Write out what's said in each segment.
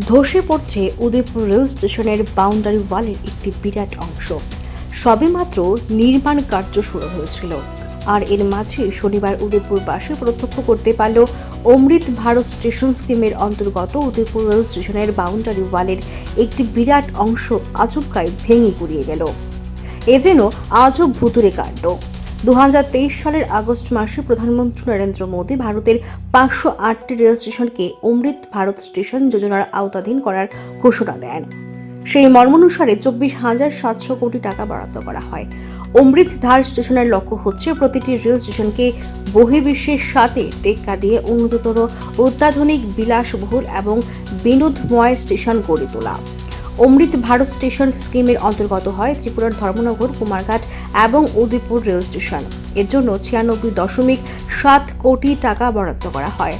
ধসে পড়ছে উদয়পুর রেল স্টেশনের বাউন্ডারি ওয়ালের একটি বিরাট অংশ। সবেমাত্র নির্মাণ কার্য শুরু হয়েছিল। আর এর মাঝে শনিবার উদয়পুরবাসী প্রত্যক্ষ করতে পারল অমৃত ভারত স্টেশন স্কিমের অন্তর্গত উদয়পুর রেল স্টেশনের বাউন্ডারি ওয়ালের একটি বিরাট অংশ আচমকায় ভেঙে গুড়িয়ে গেল। এ যেন আজব ভুতুরে কাণ্ড। দুহাজার তেইশ সালের আগস্ট মাসে প্রধানমন্ত্রী নরেন্দ্র মোদী ভারতের পাঁচশো আটটি রেল স্টেশনকে অমৃত ভারত স্টেশন যোজনার আওতাধীন করার ঘোষণা দেন। সেই মর্মানুসারে চব্বিশ হাজার সাতশো কোটি টাকা বরাদ্দ করা হয়। অমৃত ধার স্টেশনের লক্ষ্য হচ্ছে প্রতিটি রেল স্টেশনকে বহির্বিশ্বের সাথে টেক্কা দিয়ে উন্নততর অত্যাধুনিক বিলাসবহুল এবং বিনোদময় স্টেশন গড়ে তোলা। অমৃত ভারত স্টেশন স্কিমের অন্তর্গত হয় ত্রিপুরার ধর্মনগর, কুমারঘাট এবং উদয়পুর রেল স্টেশন। এর জন্য ছিয়ানব্বই দশমিক সাত কোটি টাকা বরাদ্দ করা হয়।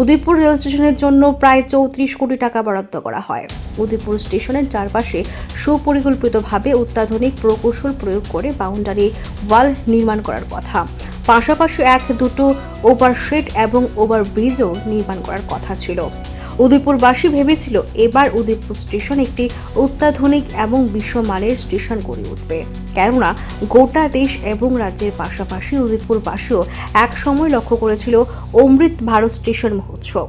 উদয়পুর রেল স্টেশনের জন্য প্রায় চৌত্রিশ কোটি টাকা বরাদ্দ করা হয়। উদয়পুর স্টেশনের চারপাশে সুপরিকল্পিতভাবে অত্যাধুনিক প্রকৌশল প্রয়োগ করে বাউন্ডারি ওয়াল নির্মাণ করার কথা। পাশাপাশি এক, দুটো ওভারশেড এবং ওভারব্রিজও নির্মাণ করার কথা ছিল। উদয়পুরবাসী ভেবেছিল এবার উদয়পুর স্টেশন একটি অত্যাধুনিক এবং বিশ্বমানের স্টেশন গড়ে উঠবে। কেননা, গোটা দেশ এবং রাজ্যের পাশাপাশি উদয়পুরবাসীও এক সময় লক্ষ্য করেছিল অমৃত ভারত স্টেশন মহোৎসব।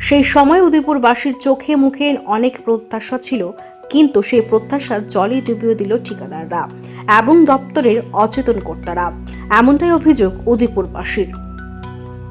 সেই সময় উদয়পুরবাসীর চোখে মুখে অনেক প্রত্যাশা ছিল কিন্তু সেই প্রত্যাশা জলে ডুবিয়ে দিল ঠিকাদাররা এবং দপ্তরের অচেতন কর্তারা। এমনটাই অভিযোগ উদয়পুরবাসীর।